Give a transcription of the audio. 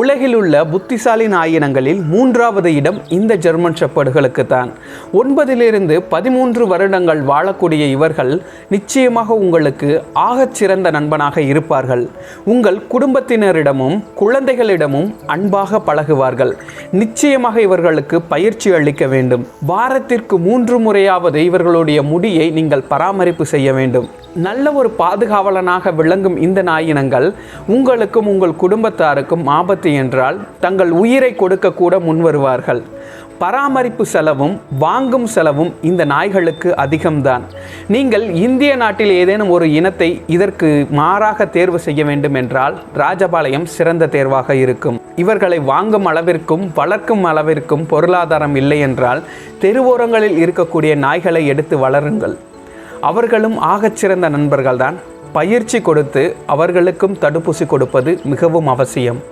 உலகில் உள்ள புத்திசாலி நாயினங்களில் மூன்றாவது இடம் இந்த ஜெர்மன் ஷெப்பர்டுகளுக்கு தான் ஒன்பதிலிருந்து பதிமூன்று வருடங்கள் வாழக்கூடிய இவர்கள் நிச்சயமாக உங்களுக்கு ஆகச் சிறந்த நண்பனாக இருப்பார்கள். உங்கள் குடும்பத்தினரிடமும் குழந்தைகளிடமும் அன்பாக பழகுவார்கள். நிச்சயமாக இவர்களுக்கு பயிற்சி அளிக்க வேண்டும். வாரத்திற்கு மூன்று முறையாவது இவர்களுடைய முடியை நீங்கள் பராமரிப்பு செய்ய வேண்டும். நல்ல ஒரு பாதுகாவலனாக விளங்கும் இந்த நாயினங்கள் உங்களுக்கும் உங்கள் குடும்பத்தாருக்கும் ஆபத்து என்றால் தங்கள் உயிரை கொடுக்க கூட முன்வருவார்கள் பராமரிப்பு செலவும் வாங்கும் செலவும் இந்த நாய்களுக்கு அதிகம்தான். நீங்கள் இந்திய நாட்டில் ஏதேனும் ஒரு இனத்தை இதற்கு மாறாக தேர்வு செய்ய வேண்டும் என்றால் ராஜபாளையம் சிறந்த தேர்வாக இருக்கும். இவர்களை வாங்கும் அளவிற்கும் வளர்க்கும் அளவிற்கும் பொருளாதாரம் இல்லை என்றால் தெருவோரங்களில் இருக்கக்கூடிய நாய்களை எடுத்து வளருங்கள். அவர்களும் ஆகச்சிறந்த நண்பர்கள்தான். பயிற்சி கொடுத்து அவர்களுக்கும் தடுப்பூசி கொடுப்பது மிகவும் அவசியம்.